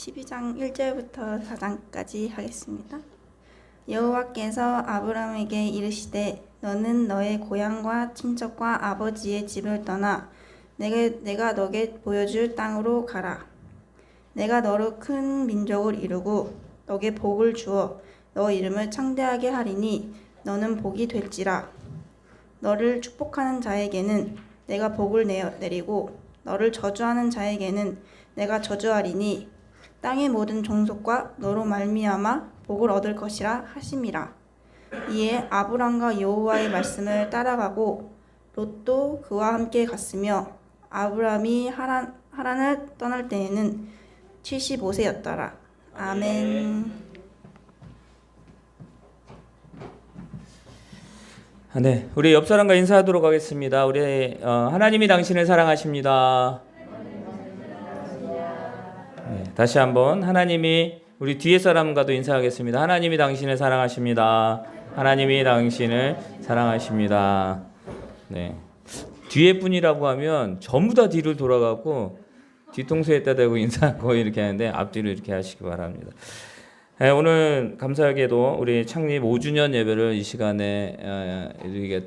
12장 1절부터 4장까지 하겠습니다. 여호와께서 아브라함에게 이르시되 너는 너의 고향과 친척과 아버지의 집을 떠나 내게 내가 너게 보여줄 땅으로 가라. 내가 너로 큰 민족을 이루고 너게 복을 주어 너 이름을 창대하게 하리니 너는 복이 될지라. 너를 축복하는 자에게는 내가 복을 내리고 너를 저주하는 자에게는 내가 저주하리니 땅의 모든 종속과 너로 말미암아 복을 얻을 것이라 하심이라. 이에 아브람과 여호와의 말씀을 따라가고 롯도 그와 함께 갔으며 아브람이 하란 하란을 떠날 때에는 75세였더라. 아멘. 아, 네, 우리 옆 사람과 인사하도록 하겠습니다. 우리 어, 하나님이 당신을 사랑하십니다. 네, 다시 한번 하나님이 우리 뒤에 사람과도 인사하겠습니다. 하나님이 당신을 사랑하십니다. 하나님이 당신을 사랑하십니다. 네, 뒤에 분이라고 하면 전부 다 뒤로 돌아가고 뒤통수에다 대고 인사하고 이렇게 하는데 앞뒤로 이렇게 하시기 바랍니다. 네, 오늘 감사하게도 우리 창립 5주년 예배를 이 시간에 어,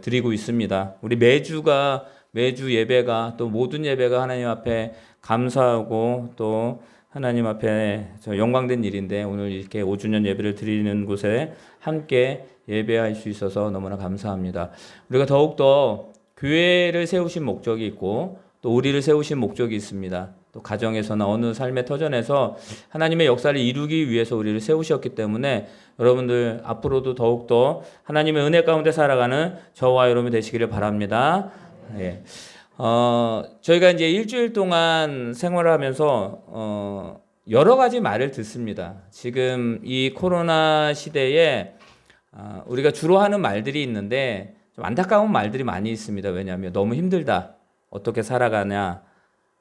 드리고 있습니다. 우리 매주가 매주 예배가 또 모든 예배가 하나님 앞에 감사하고 또 하나님 앞에 저 영광된 일인데 오늘 이렇게 5주년 예배를 드리는 곳에 함께 예배할 수 있어서 너무나 감사합니다. 우리가 더욱더 교회를 세우신 목적이 있고 또 우리를 세우신 목적이 있습니다. 또 가정에서나 어느 삶의 터전에서 하나님의 역사를 이루기 위해서 우리를 세우셨기 때문에 여러분들 앞으로도 더욱더 하나님의 은혜 가운데 살아가는 저와 여러분 되시기를 바랍니다. 예. 어, 저희가 이제 일주일 동안 생활을 하면서 어, 여러 가지 말을 듣습니다. 지금 이 코로나 시대에 아, 우리가 주로 하는 말들이 있는데 좀 안타까운 말들이 많이 있습니다. 왜냐하면 너무 힘들다. 어떻게 살아가냐.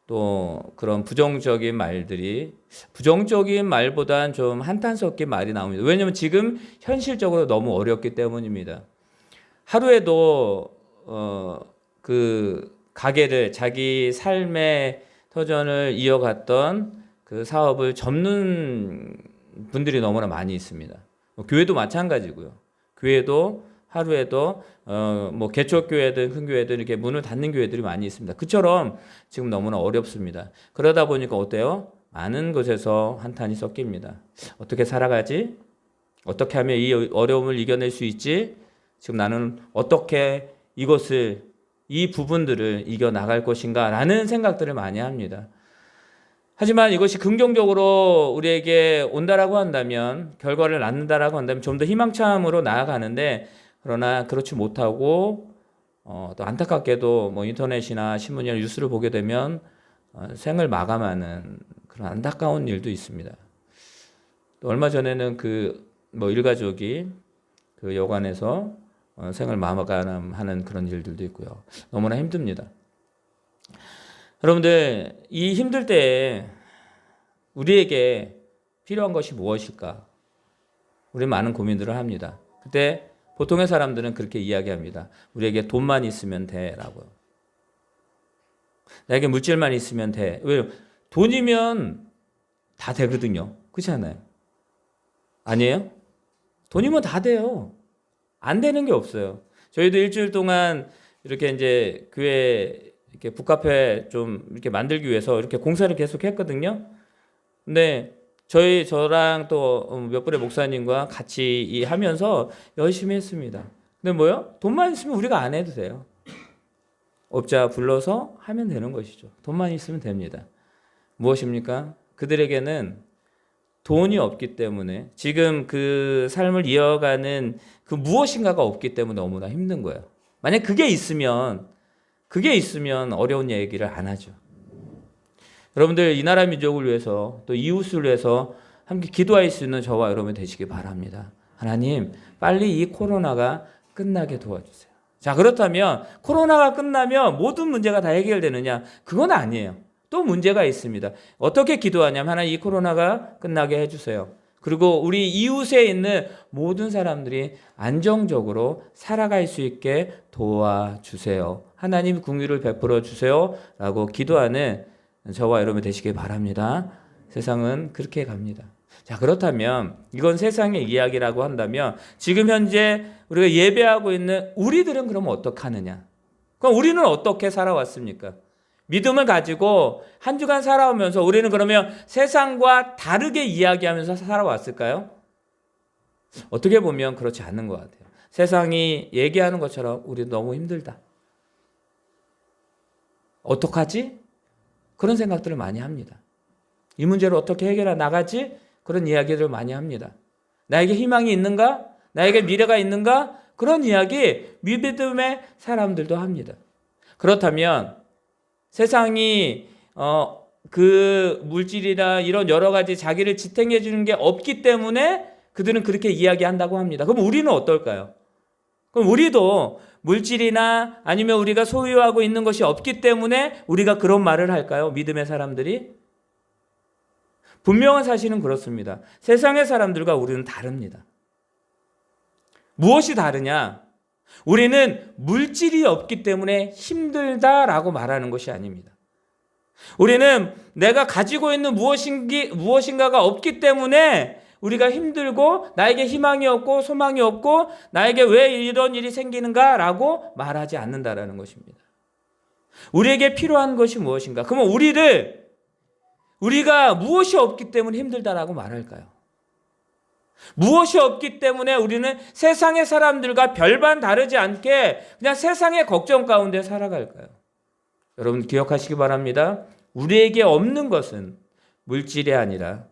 또 그런 부정적인 말들이 부정적인 말보단 좀 한탄 섞인 말이 나옵니다. 왜냐하면 지금 현실적으로 너무 어렵기 때문입니다. 하루에도 어, 그 가게를 자기 삶의 터전을 이어갔던 그 사업을 접는 분들이 너무나 많이 있습니다. 뭐 교회도 마찬가지고요. 교회도 하루에도 어 뭐 개척 교회든 큰 교회든 이렇게 문을 닫는 교회들이 많이 있습니다. 그처럼 지금 너무나 어렵습니다. 그러다 보니까 어때요? 많은 곳에서 한탄이 섞입니다. 어떻게 살아가지? 어떻게 하면 이 어려움을 이겨낼 수 있지? 지금 나는 어떻게 이것을 이 부분들을 이겨 나갈 것인가라는 생각들을 많이 합니다. 하지만 이것이 긍정적으로 우리에게 온다라고 한다면 결과를 낳는다라고 한다면 좀 더 희망참으로 나아가는데 그러나 그렇지 못하고 어, 또 안타깝게도 뭐 인터넷이나 신문이나 뉴스를 보게 되면 어, 생을 마감하는 그런 안타까운 일도 있습니다. 또 얼마 전에는 그 뭐 일가족이 그 여관에서 어, 생을 마감하는 그런 일들도 있고요. 너무나 힘듭니다. 여러분들 이 힘들 때에 우리에게 필요한 것이 무엇일까? 우리 많은 고민들을 합니다. 그때 보통의 사람들은 그렇게 이야기합니다. 우리에게 돈만 있으면 돼라고요. 나에게 물질만 있으면 돼. 왜? 돈이면 다 되거든요. 그렇지 않아요? 아니에요? 돈이면 다 돼요. 안 되는 게 없어요. 저희도 일주일 동안 이렇게 이제 교회 이렇게 북카페 좀 이렇게 만들기 위해서 이렇게 공사를 계속 했거든요. 근데 저희 저랑 또 몇 분의 목사님과 같이 이 하면서 열심히 했습니다. 근데 뭐요? 돈만 있으면 우리가 안 해도 돼요. 업자 불러서 하면 되는 것이죠. 돈만 있으면 됩니다. 무엇입니까? 그들에게는 돈이 없기 때문에 지금 그 삶을 이어가는 그 무엇인가가 없기 때문에 너무나 힘든 거예요. 만약 그게 있으면 그게 있으면 어려운 얘기를 안 하죠. 여러분들 이 나라 민족을 위해서 또 이웃을 위해서 함께 기도할 수 있는 저와 여러분 되시기 바랍니다. 하나님, 빨리 이 코로나가 끝나게 도와주세요. 자, 그렇다면 코로나가 끝나면 모든 문제가 다 해결되느냐? 그건 아니에요. 또 문제가 있습니다. 어떻게 기도하냐면 하나님 이 코로나가 끝나게 해주세요. 그리고 우리 이웃에 있는 모든 사람들이 안정적으로 살아갈 수 있게 도와주세요. 하나님 궁유를 베풀어 주세요. 라고 기도하는 저와 여러분 되시길 바랍니다. 세상은 그렇게 갑니다. 자, 그렇다면 이건 세상의 이야기라고 한다면 지금 현재 우리가 예배하고 있는 우리들은 그럼 어떻게 하느냐? 그럼 우리는 어떻게 살아왔습니까? 믿음을 가지고 한 주간 살아오면서 우리는 그러면 세상과 다르게 이야기하면서 살아왔을까요? 어떻게 보면 그렇지 않는 것 같아요. 세상이 얘기하는 것처럼 우리 너무 힘들다. 어떡하지? 그런 생각들을 많이 합니다. 이 문제를 어떻게 해결해 나가지? 그런 이야기들을 많이 합니다. 나에게 희망이 있는가? 나에게 미래가 있는가? 그런 이야기 믿음의 사람들도 합니다. 그렇다면 세상이 어, 그 물질이나 이런 여러 가지 자기를 지탱해 주는 게 없기 때문에 그들은 그렇게 이야기한다고 합니다. 그럼 우리는 어떨까요? 그럼 우리도 물질이나 아니면 우리가 소유하고 있는 것이 없기 때문에 우리가 그런 말을 할까요? 믿음의 사람들이? 분명한 사실은 그렇습니다. 세상의 사람들과 우리는 다릅니다. 무엇이 다르냐? 우리는 물질이 없기 때문에 힘들다라고 말하는 것이 아닙니다. 우리는 내가 가지고 있는 무엇인가가 없기 때문에 우리가 힘들고 나에게 희망이 없고 소망이 없고 나에게 왜 이런 일이 생기는가라고 말하지 않는다라는 것입니다. 우리에게 필요한 것이 무엇인가? 그러면 우리를 우리가 무엇이 없기 때문에 힘들다라고 말할까요? 무엇이 없기 때문에 우리는 세상의 사람들과 별반 다르지 않게 그냥 세상의 걱정 가운데 살아갈까요? 여러분 기억하시기 바랍니다. 우리에게 없는 것은 물질이 아니라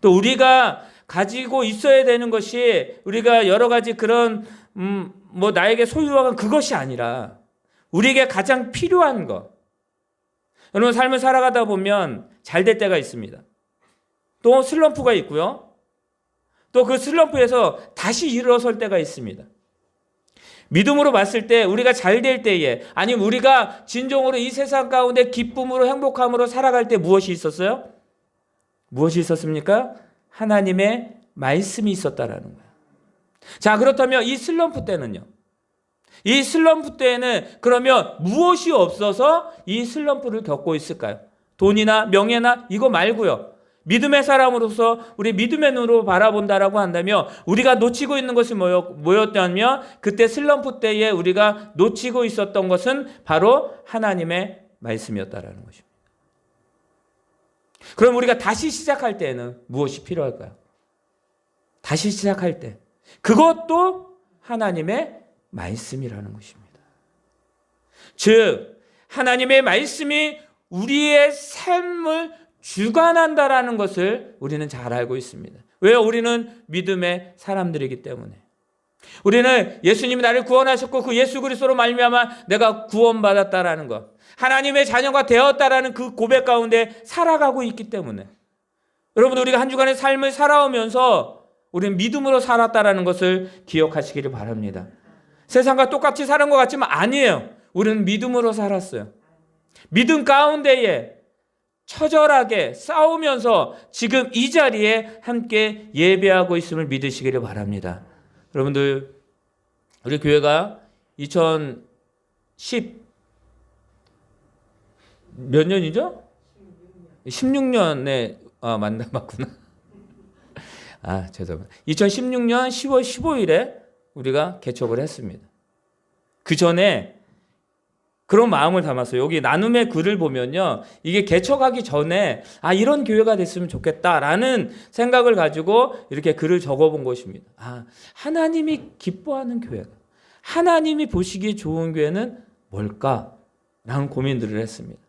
또 우리가 가지고 있어야 되는 것이 우리가 여러 가지 그런 음, 뭐 나에게 소유한 그것이 아니라 우리에게 가장 필요한 것. 여러분 삶을 살아가다 보면 잘 될 때가 있습니다. 또 슬럼프가 있고요. 또 그 슬럼프에서 다시 일어설 때가 있습니다. 믿음으로 봤을 때 우리가 잘 될 때에 아니면 우리가 진정으로 이 세상 가운데 기쁨으로 행복함으로 살아갈 때 무엇이 있었어요? 무엇이 있었습니까? 하나님의 말씀이 있었다라는 거예요. 자, 그렇다면 이 슬럼프 때는요. 이 슬럼프 때에는 그러면 무엇이 없어서 이 슬럼프를 겪고 있을까요? 돈이나 명예나 이거 말고요. 믿음의 사람으로서 우리 믿음의 눈으로 바라본다라고 한다면 우리가 놓치고 있는 것이 뭐였다면 그때 슬럼프 때에 우리가 놓치고 있었던 것은 바로 하나님의 말씀이었다라는 것입니다. 그럼 우리가 다시 시작할 때에는 무엇이 필요할까요? 다시 시작할 때 그것도 하나님의 말씀이라는 것입니다. 즉 하나님의 말씀이 우리의 삶을 주관한다라는 것을 우리는 잘 알고 있습니다. 왜요? 우리는 믿음의 사람들이기 때문에. 우리는 예수님이 나를 구원하셨고 그 예수 그리스도로 말미암아 내가 구원받았다라는 것. 하나님의 자녀가 되었다라는 그 고백 가운데 살아가고 있기 때문에. 여러분 우리가 한 주간의 삶을 살아오면서 우리는 믿음으로 살았다라는 것을 기억하시기를 바랍니다. 세상과 똑같이 사는 것 같지만 아니에요. 우리는 믿음으로 살았어요. 믿음 가운데에 처절하게 싸우면서 지금 이 자리에 함께 예배하고 있음을 믿으시기를 바랍니다. 여러분들 우리 교회가 2010 몇 년이죠? 16년에 아 맞나 맞구나. 아 죄송합니다. 2016년 10월 15일에 우리가 개척을 했습니다. 그 전에 그런 마음을 담았어요. 여기 나눔의 글을 보면요. 이게 개척하기 전에 아 이런 교회가 됐으면 좋겠다라는 생각을 가지고 이렇게 글을 적어 본 것입니다. 아, 하나님이 기뻐하는 교회가 하나님이 보시기에 좋은 교회는 뭘까? 라는 고민들을 했습니다.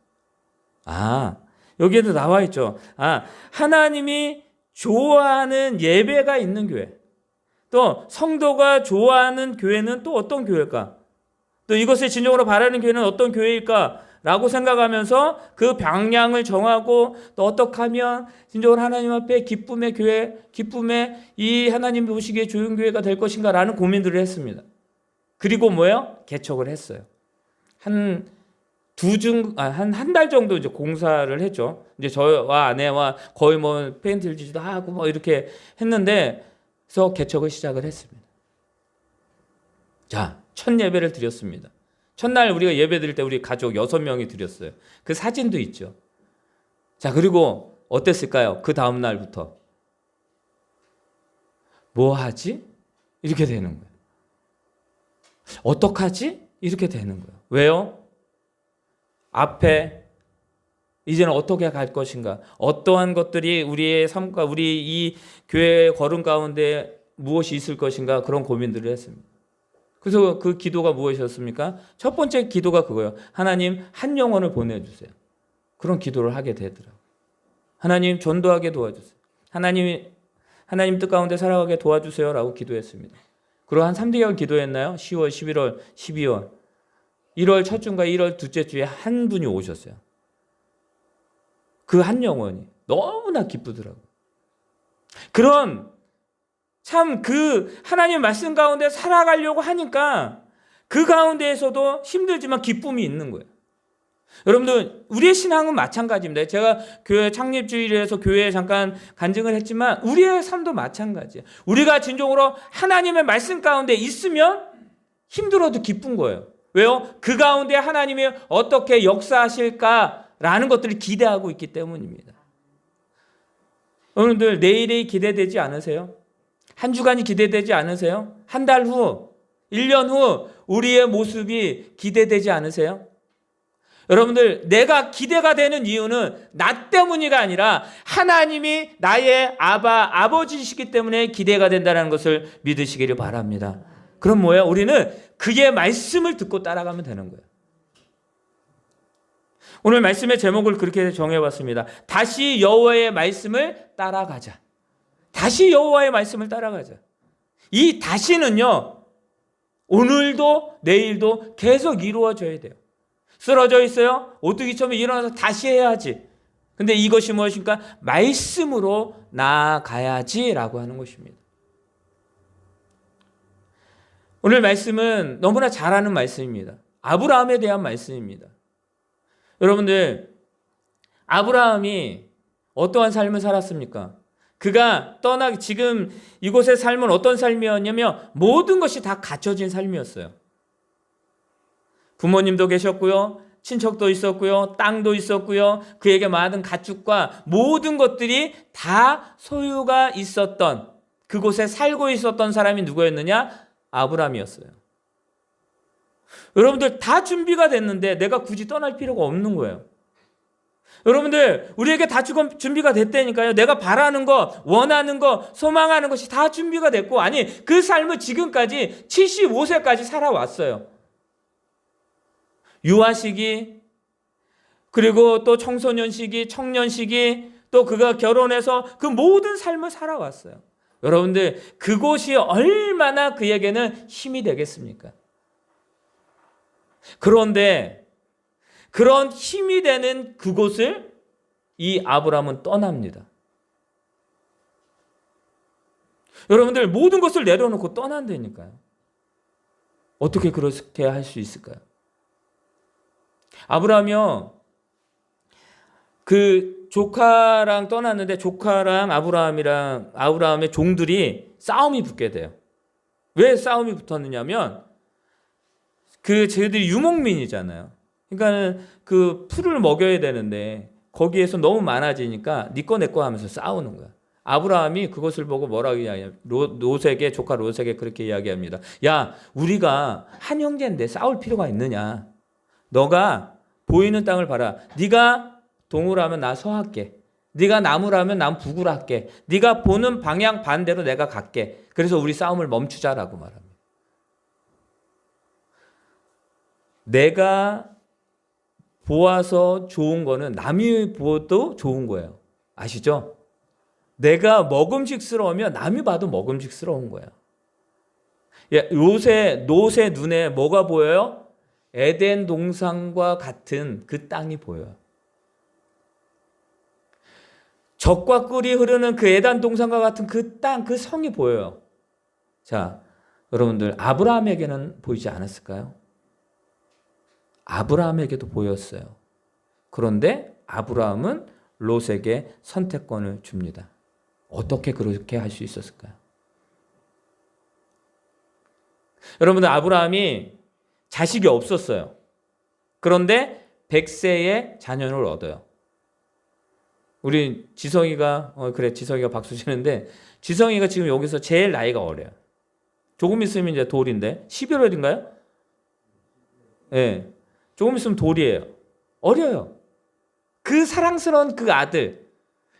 아, 여기에도 나와 있죠. 아, 하나님이 좋아하는 예배가 있는 교회. 또 성도가 좋아하는 교회는 또 어떤 교회일까? 또 이것을 진정으로 바라는 교회는 어떤 교회일까? 라고 생각하면서 그 방향을 정하고 또 어떻게 하면 진정으로 하나님 앞에 기쁨의 교회, 기쁨의 이 하나님 보시기에 좋은 교회가 될 것인가 라는 고민들을 했습니다. 그리고 뭐예요? 개척을 했어요. 한 두 중, 아, 한, 한 달 정도 이제 공사를 했죠. 이제 저와 아내와 거의 뭐 페인트를 지지도 하고 뭐 이렇게 했는데, 그래서 개척을 시작을 했습니다. 자, 첫 예배를 드렸습니다. 첫날 우리가 예배 드릴 때 우리 가족 여섯 명이 드렸어요. 그 사진도 있죠. 자, 그리고 어땠을까요? 그 다음 날부터 뭐 하지? 이렇게 되는 거예요. 어떡하지? 이렇게 되는 거예요. 왜요? 앞에 이제는 어떻게 갈 것인가? 어떠한 것들이 우리의 삶과 우리 이 교회의 걸음 가운데 무엇이 있을 것인가? 그런 고민들을 했습니다. 그래서 그 기도가 무엇이었습니까? 첫 번째 기도가 그거예요. 하나님 한 영혼을 보내주세요. 그런 기도를 하게 되더라고요. 하나님 전도하게 도와주세요. 하나님 하나님 뜻 가운데 살아가게 도와주세요라고 기도했습니다. 그리고 한 3개월 기도했나요? 10월, 11월, 12월. 1월 첫 주인가 1월 둘째 주에 한 분이 오셨어요. 그 한 영혼이 너무나 기쁘더라고요. 그런 참 그 하나님 말씀 가운데 살아가려고 하니까 그 가운데에서도 힘들지만 기쁨이 있는 거예요. 여러분들 우리의 신앙은 마찬가지입니다. 제가 교회 창립주일에서 교회에 잠깐 간증을 했지만 우리의 삶도 마찬가지예요. 우리가 진정으로 하나님의 말씀 가운데 있으면 힘들어도 기쁜 거예요. 왜요? 그 가운데 하나님이 어떻게 역사하실까라는 것들을 기대하고 있기 때문입니다. 여러분들 내일이 기대되지 않으세요? 한 주간이 기대되지 않으세요? 한 달 후, 1년 후 우리의 모습이 기대되지 않으세요? 여러분들 내가 기대가 되는 이유는 나 때문이가 아니라 하나님이 나의 아바 아버지시기 때문에 기대가 된다는 것을 믿으시기를 바랍니다. 그럼 뭐예요? 우리는 그의 말씀을 듣고 따라가면 되는 거예요. 오늘 말씀의 제목을 그렇게 정해봤습니다. 다시 여호와의 말씀을 따라가자. 다시 여호와의 말씀을 따라가자. 이 다시는요. 오늘도 내일도 계속 이루어져야 돼요. 쓰러져 있어요. 오뚜기처럼 일어나서 다시 해야지. 근데 이것이 무엇입니까? 말씀으로 나아가야지라고 하는 것입니다. 오늘 말씀은 너무나 잘 아는 말씀입니다. 아브라함에 대한 말씀입니다. 여러분들 아브라함이 어떠한 삶을 살았습니까? 그가 떠나기 지금 이곳의 삶은 어떤 삶이었냐면 모든 것이 다 갖춰진 삶이었어요. 부모님도 계셨고요. 친척도 있었고요. 땅도 있었고요. 그에게 많은 가축과 모든 것들이 다 소유가 있었던 그곳에 살고 있었던 사람이 누구였느냐? 아브라함이었어요. 여러분들 다 준비가 됐는데 내가 굳이 떠날 필요가 없는 거예요. 여러분들 우리에게 다 준비가 됐다니까요. 내가 바라는 거, 원하는 거, 소망하는 것이 다 준비가 됐고 아니 그 삶을 지금까지 75세까지 살아왔어요. 유아 시기 그리고 또 청소년 시기, 청년 시기 또 그가 결혼해서 그 모든 삶을 살아왔어요. 여러분들 그곳이 얼마나 그에게는 힘이 되겠습니까? 그런데 그런 힘이 되는 그곳을 이 아브라함은 떠납니다. 여러분들 모든 것을 내려놓고 떠난다니까요. 어떻게 그렇게 할 수 있을까요? 아브라함이요. 그 조카랑 떠났는데 조카랑 아브라함이랑 아브라함의 종들이 싸움이 붙게 돼요. 왜 싸움이 붙었느냐면 그 쟤들이 유목민이잖아요. 그러니까는 그 풀을 먹여야 되는데 거기에서 너무 많아지니까 니꺼 내꺼 하면서 싸우는 거야. 아브라함이 그것을 보고 뭐라고 이야기해요? 로, 롯에게 조카 롯에게 그렇게 이야기합니다. 야, 우리가 한 형제인데 싸울 필요가 있느냐? 너가 보이는 땅을 봐라. 네가 동으로 면나 서할게. 네가 나무라 면 난 북으로 할게. 네가 보는 방향 반대로 내가 갈게. 그래서 우리 싸움을 멈추자라고 말합니다. 내가 보아서 좋은 거는 남이 보아도 좋은 거예요. 아시죠? 내가 먹음직스러우면 남이 봐도 먹음직스러운 거예요. 예, 롯의 롯의 눈에 뭐가 보여요? 에덴 동산과 같은 그 땅이 보여요. 적과 꿀이 흐르는 그 에단 동산과 같은 그 땅, 그 성이 보여요. 자, 여러분들 아브라함에게는 보이지 않았을까요? 아브라함에게도 보였어요. 그런데 아브라함은 롯에게 선택권을 줍니다. 어떻게 그렇게 할 수 있었을까요? 여러분들 아브라함이 자식이 없었어요. 그런데 100세의 자녀를 얻어요. 우리 지성이가 어 그래 지성이가 박수 치는데 지성이가 지금 여기서 제일 나이가 어려요. 조금 있으면 이제 돌인데 11월인가요? 예. 네. 조금 있으면 돌이에요. 어려요. 그 사랑스러운 그 아들,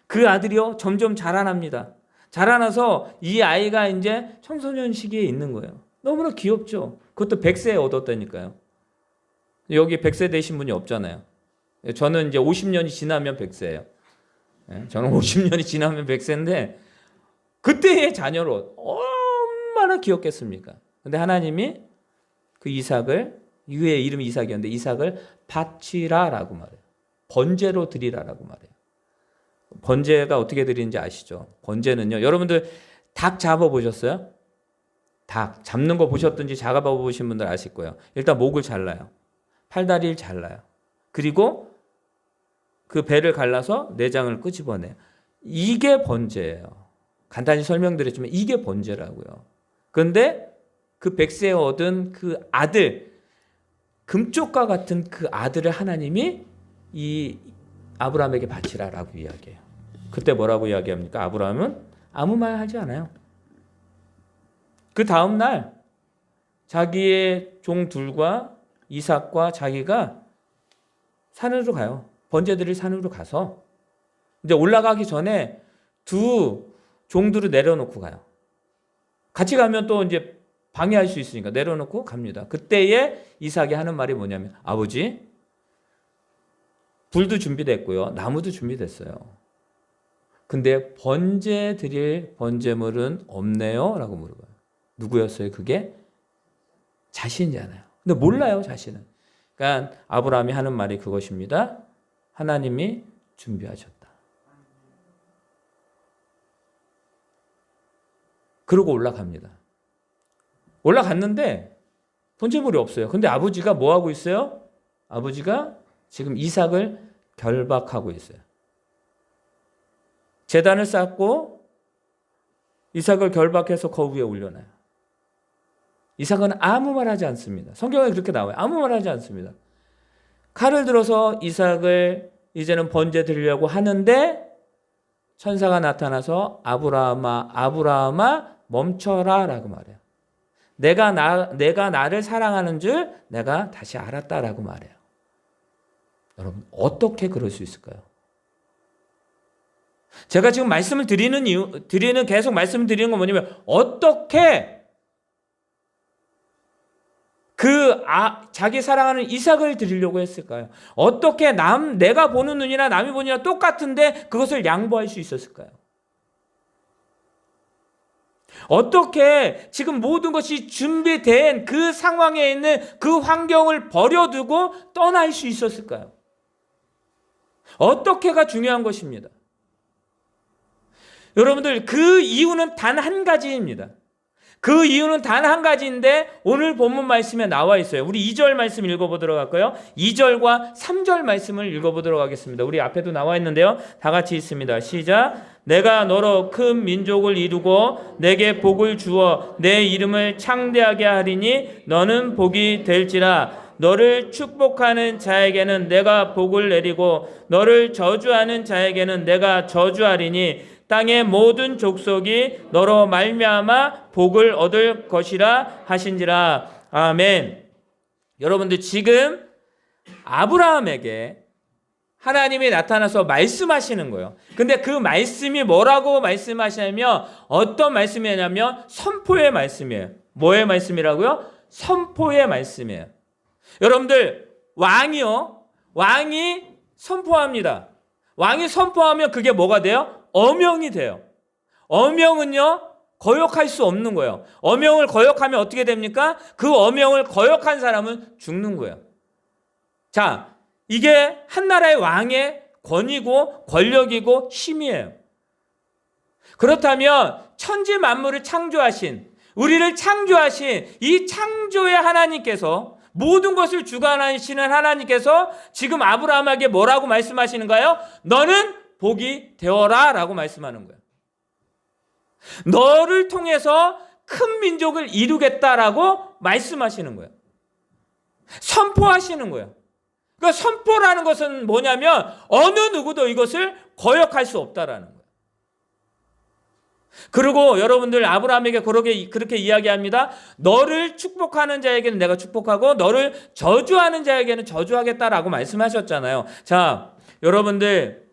그 아들이요 점점 자라납니다. 자라나서 이 아이가 이제 청소년 시기에 있는 거예요. 너무나 귀엽죠. 그것도 100세에 얻었다니까요. 여기 100세 되신 분이 없잖아요. 저는 이제 50년이 지나면 100세예요. 예, 저는 50년이 지나면 100세인데 그때의 자녀로 얼마나 귀엽겠습니까? 근데 하나님이 그 이삭을 이후에 이름이 이삭이었는데 이삭을 바치라라고 말해요. 번제로 드리라라고 말해요. 번제가 어떻게 드리는지 아시죠? 번제는요. 여러분들 닭 잡아 보셨어요? 닭 잡는 거 보셨든지 잡아 보신 분들 아실 거예요. 일단 목을 잘라요. 팔다리를 잘라요. 그리고 그 배를 갈라서 내장을 끄집어내요. 이게 번제예요. 간단히 설명드렸지만 이게 번제라고요. 그런데 그 백세에 얻은 그 아들, 금쪽과 같은 그 아들을 하나님이 이 아브라함에게 바치라라고 이야기해요. 그때 뭐라고 이야기합니까? 아브라함은 아무 말 하지 않아요. 그 다음 날 자기의 종 둘과 이삭과 자기가 산으로 가요. 번제들이 산으로 가서 이제 올라가기 전에 두 종들을 내려놓고 가요. 같이 가면 또 이제 방해할 수 있으니까 내려놓고 갑니다. 그때에 이삭이 하는 말이 뭐냐면 아버지 불도 준비됐고요. 나무도 준비됐어요. 근데 번제 드릴 번제물은 없네요. 라고 물어봐요. 누구였어요? 그게 자신이잖아요. 근데 몰라요, 자신은. 그러니까 아브라함이 하는 말이 그것입니다. 하나님이 준비하셨다. 그러고 올라갑니다. 올라갔는데 번제물이 없어요. 근데 아버지가 뭐 하고 있어요? 아버지가 지금 이삭을 결박하고 있어요. 재단을 쌓고 이삭을 결박해서 거위에 올려놔요. 이삭은 아무 말 하지 않습니다. 성경에 그렇게 나와요. 아무 말 하지 않습니다. 칼을 들어서 이삭을 이제는 번제 드리려고 하는데 천사가 나타나서 아브라함아 아브라함아 멈춰라라고 말해요. 내가 나 내가 나를 사랑하는 줄 내가 다시 알았다라고 말해요. 여러분 어떻게 그럴 수 있을까요? 제가 지금 말씀을 드리는 이유 드리는 계속 말씀을 드리는 건 뭐냐면 어떻게 그 아, 자기 사랑하는 이삭을 드리려고 했을까요? 어떻게 남 내가 보는 눈이나 남이 보는 눈이나 똑같은데 그것을 양보할 수 있었을까요? 어떻게 지금 모든 것이 준비된 그 상황에 있는 그 환경을 버려두고 떠날 수 있었을까요? 어떻게가 중요한 것입니다. 여러분들 그 이유는 단 한 가지입니다. 그 이유는 단 한 가지인데 오늘 본문 말씀에 나와 있어요. 우리 2절 말씀 읽어보도록 할까요? 2절과 3절 말씀을 읽어보도록 하겠습니다. 우리 앞에도 나와 있는데요. 다 같이 있습니다. 시작. 내가 너로 큰 민족을 이루고 내게 복을 주어 내 이름을 창대하게 하리니 너는 복이 될지라. 너를 축복하는 자에게는 내가 복을 내리고 너를 저주하는 자에게는 내가 저주하리니 땅의 모든 족속이 너로 말미암아 복을 얻을 것이라 하신지라 아멘. 여러분들 지금 아브라함에게 하나님이 나타나서 말씀하시는 거예요. 근데 그 말씀이 뭐라고 말씀하시냐면 어떤 말씀이냐면 선포의 말씀이에요. 뭐의 말씀이라고요? 선포의 말씀이에요. 여러분들 왕이요. 왕이 선포합니다. 왕이 선포하면 그게 뭐가 돼요? 어명이 돼요. 어명은요, 거역할 수 없는 거예요. 어명을 거역하면 어떻게 됩니까? 그 어명을 거역한 사람은 죽는 거예요. 자, 이게 한 나라의 왕의 권위고 권력이고 힘이에요. 그렇다면 천지 만물을 창조하신 우리를 창조하신 이 창조의 하나님께서 모든 것을 주관하시는 하나님께서 지금 아브라함에게 뭐라고 말씀하시는가요? 너는 복이 되어라 라고 말씀하는 거예요. 너를 통해서 큰 민족을 이루겠다라고 말씀하시는 거예요. 선포하시는 거예요. 그러니까 선포라는 것은 뭐냐면 어느 누구도 이것을 거역할 수 없다라는 거예요. 그리고 여러분들 아브라함에게 그렇게 그렇게 이야기합니다. 너를 축복하는 자에게는 내가 축복하고 너를 저주하는 자에게는 저주하겠다라고 말씀하셨잖아요. 자, 여러분들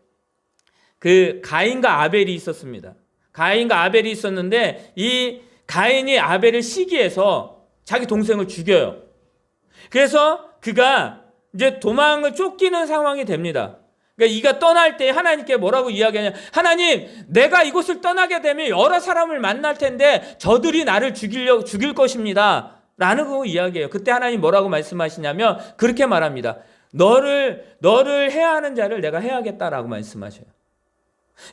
그 가인과 아벨이 있었습니다. 가인과 아벨이 있었는데 이 가인이 아벨을 시기해서 자기 동생을 죽여요. 그래서 그가 이제 도망을 쫓기는 상황이 됩니다. 그러니까 이가 떠날 때 하나님께 뭐라고 이야기하냐? 하나님, 내가 이곳을 떠나게 되면 여러 사람을 만날 텐데 저들이 나를 죽이려 죽일 것입니다. 라는 거 이야기해요. 그때 하나님 뭐라고 말씀하시냐면 그렇게 말합니다. 너를 너를 해야 하는 자를 내가 해야겠다라고 말씀하셔요.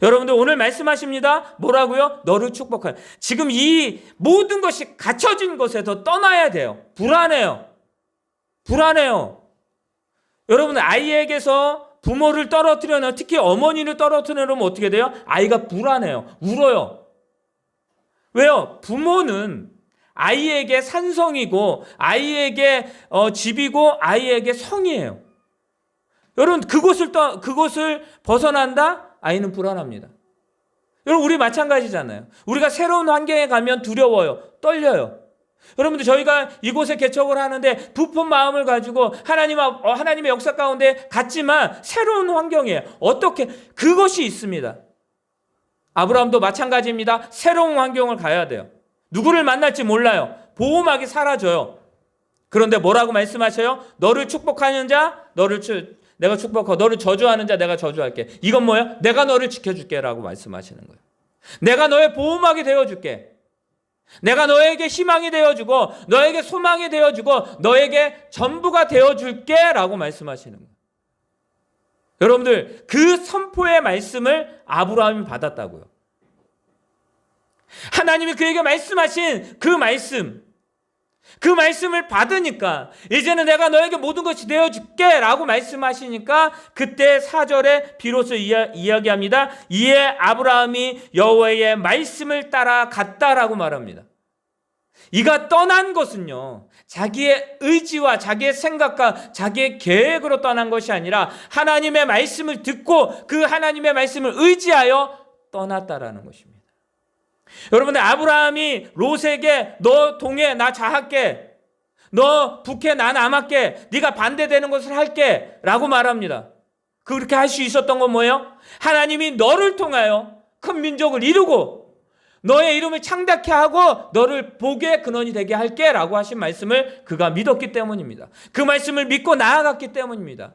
여러분들 오늘 말씀하십니다. 뭐라고요? 너를 축복할. 지금 이 모든 것이 갖춰진 곳에서 떠나야 돼요. 불안해요. 불안해요. 여러분 아이에게서 부모를 떨어뜨려놓으면 특히 어머니를 떨어뜨려놓으면 어떻게 돼요? 아이가 불안해요. 울어요. 왜요? 부모는 아이에게 산성이고 아이에게 어, 집이고 아이에게 성이에요. 여러분 그곳을 떠 그곳을 벗어난다? 아이는 불안합니다. 여러분 우리 마찬가지잖아요. 우리가 새로운 환경에 가면 두려워요. 떨려요. 여러분들 저희가 이곳에 개척을 하는데 부푼 마음을 가지고 하나님 앞- 어, 하나님의 역사 가운데 갔지만 새로운 환경이에요. 어떻게 그것이 있습니다. 아브라함도 마찬가지입니다. 새로운 환경을 가야 돼요. 누구를 만날지 몰라요. 보호막이 사라져요. 그런데 뭐라고 말씀하셔요? 너를 축복하는 자, 너를 추, 내가 축복하고 너를 저주하는 자 내가 저주할게. 이건 뭐예요? 내가 너를 지켜줄게라고 말씀하시는 거예요. 내가 너의 보호막이 되어줄게. 내가 너에게 희망이 되어주고 너에게 소망이 되어주고 너에게 전부가 되어줄게라고 말씀하시는 거예요. 여러분들 그 선포의 말씀을 아브라함이 받았다고요. 하나님이 그에게 말씀하신 그 말씀 그 말씀을 받으니까 이제는 내가 너에게 모든 것이 되어 줄게 라고 말씀하시니까 그때 사절에 비로소 이야, 이야기합니다. 이에 아브라함이 여호와의 말씀을 따라 갔다라고 말합니다. 이가 떠난 것은요, 자기의 의지와 자기의 생각과 자기의 계획으로 떠난 것이 아니라 하나님의 말씀을 듣고 그 하나님의 말씀을 의지하여 떠났다라는 것입니다. 여러분들 아브라함이 롯에게 너 동해 나 자할게 너 북해 나 남할게 네가 반대되는 것을 할게 라고 말합니다. 그렇게 할 수 있었던 건 뭐예요? 하나님이 너를 통하여 큰 민족을 이루고 너의 이름을 창답케 하고 너를 복의 근원이 되게 할게 라고 하신 말씀을 그가 믿었기 때문입니다. 그 말씀을 믿고 나아갔기 때문입니다.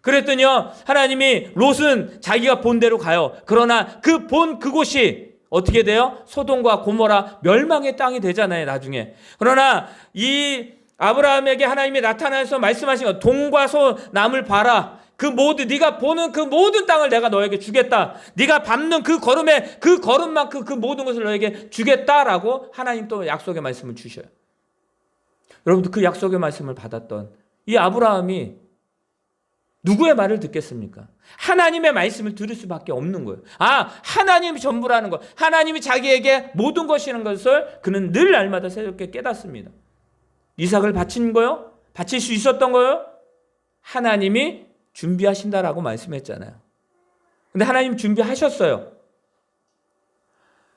그랬더니요 하나님이 롯은 자기가 본 대로 가요. 그러나 그 본 그곳이 어떻게 돼요? 소돔과 고모라 멸망의 땅이 되잖아요, 나중에. 그러나 이 아브라함에게 하나님이 나타나서 말씀하신 것, 동과 소 남을 봐라. 그 모든 네가 보는 그 모든 땅을 내가 너에게 주겠다. 네가 밟는 그 걸음에 그 걸음만큼 그 모든 것을 너에게 주겠다라고 하나님 또 약속의 말씀을 주셔요. 여러분들 그 약속의 말씀을 받았던 이 아브라함이 누구의 말을 듣겠습니까? 하나님의 말씀을 들을 수밖에 없는 거예요. 아, 하나님이 전부라는 것. 하나님이 자기에게 모든 것이라는 것을 그는 늘 날마다 새롭게 깨닫습니다. 이삭을 바친 거요? 바칠 수 있었던 거요? 하나님이 준비하신다라고 말씀했잖아요. 근데 하나님 준비하셨어요.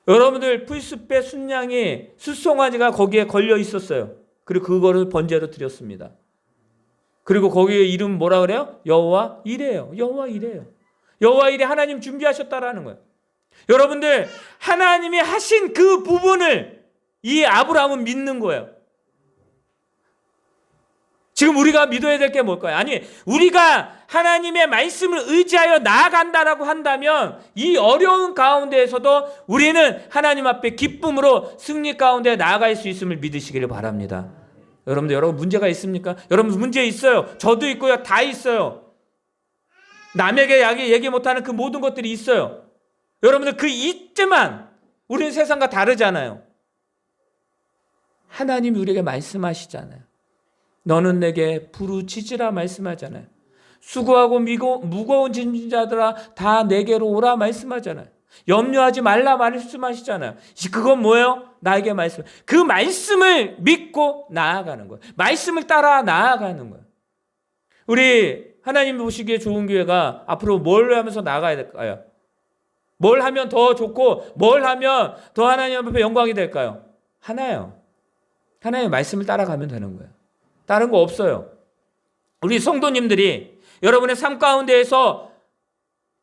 여러분들 풀숲의 순양이 숫송아지가 거기에 걸려 있었어요. 그리고 그거를 번제로 드렸습니다. 그리고 거기에 이름 뭐라 그래요? 여호와 이래요. 여호와 이래요. 여호와 이래 하나님 준비하셨다라는 거예요. 여러분들 하나님이 하신 그 부분을 이 아브라함은 믿는 거예요. 지금 우리가 믿어야 될 게 뭘까요? 아니, 우리가 하나님의 말씀을 의지하여 나아간다라고 한다면 이 어려운 가운데에서도 우리는 하나님 앞에 기쁨으로 승리 가운데 나아갈 수 있음을 믿으시기를 바랍니다. 여러분들 여러분 문제가 있습니까? 여러분 문제 있어요. 저도 있고요. 다 있어요. 남에게 야기 얘기 못하는 그 모든 것들이 있어요. 여러분들 그 있지만 우리는 세상과 다르잖아요. 하나님이 우리에게 말씀하시잖아요. 너는 내게 부르짖으라 말씀하잖아요. 수고하고 미고, 무거운 짐진 자들아 다 내게로 오라 말씀하잖아요. 염려하지 말라 말씀하시잖아요. 그건 뭐예요? 나에게 말씀. 그 말씀을 믿고 나아가는 거예요. 말씀을 따라 나아가는 거예요. 우리 하나님 보시기에 좋은 교회가 앞으로 뭘 하면서 나가야 될까요? 뭘 하면 더 좋고 뭘 하면 더 하나님 앞에 영광이 될까요? 하나요. 하나님의 말씀을 따라가면 되는 거예요. 다른 거 없어요. 우리 성도님들이 여러분의 삶 가운데에서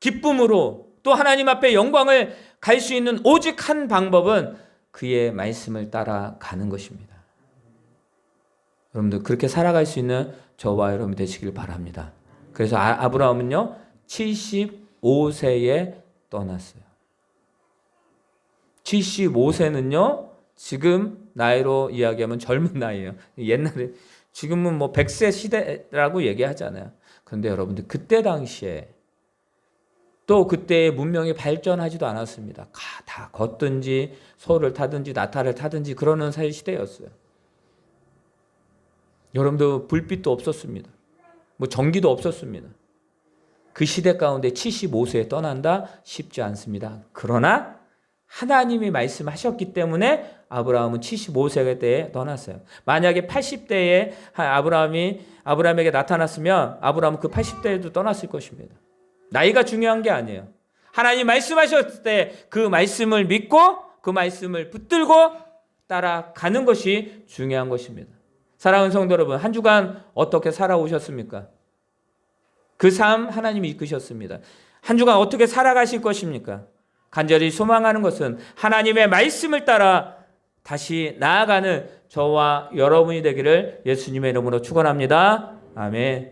기쁨으로 또 하나님 앞에 영광을 갈 수 있는 오직 한 방법은 그의 말씀을 따라가는 것입니다. 여러분들 그렇게 살아갈 수 있는 저와 여러분 되시길 바랍니다. 그래서 아, 아브라함은요 75세에 떠났어요. 75세는요 지금 나이로 이야기하면 젊은 나이예요. 옛날에 지금은 뭐 100세 시대라고 얘기하잖아요. 그런데 여러분들 그때 당시에 또 그때의 문명이 발전하지도 않았습니다. 가- 다 걷든지 소를 타든지 나타를 타든지 그러는 사이 시대였어요. 여러분들 불빛도 없었습니다. 뭐 전기도 없었습니다. 그 시대 가운데 75세에 떠난다 쉽지 않습니다. 그러나 하나님이 말씀하셨기 때문에 아브라함은 75세 때에 떠났어요. 만약에 80대에 아브라함이 아브라함에게 나타났으면 아브라함은 그 80대에도 떠났을 것입니다. 나이가 중요한 게 아니에요. 하나님 말씀하셨을 때 그 말씀을 믿고 그 말씀을 붙들고 따라가는 것이 중요한 것입니다. 사랑하는 성도 여러분, 한 주간 어떻게 살아오셨습니까? 그 삶 하나님이 이끄셨습니다. 한 주간 어떻게 살아가실 것입니까? 간절히 소망하는 것은 하나님의 말씀을 따라 다시 나아가는 저와 여러분이 되기를 예수님의 이름으로 축원합니다. 아멘.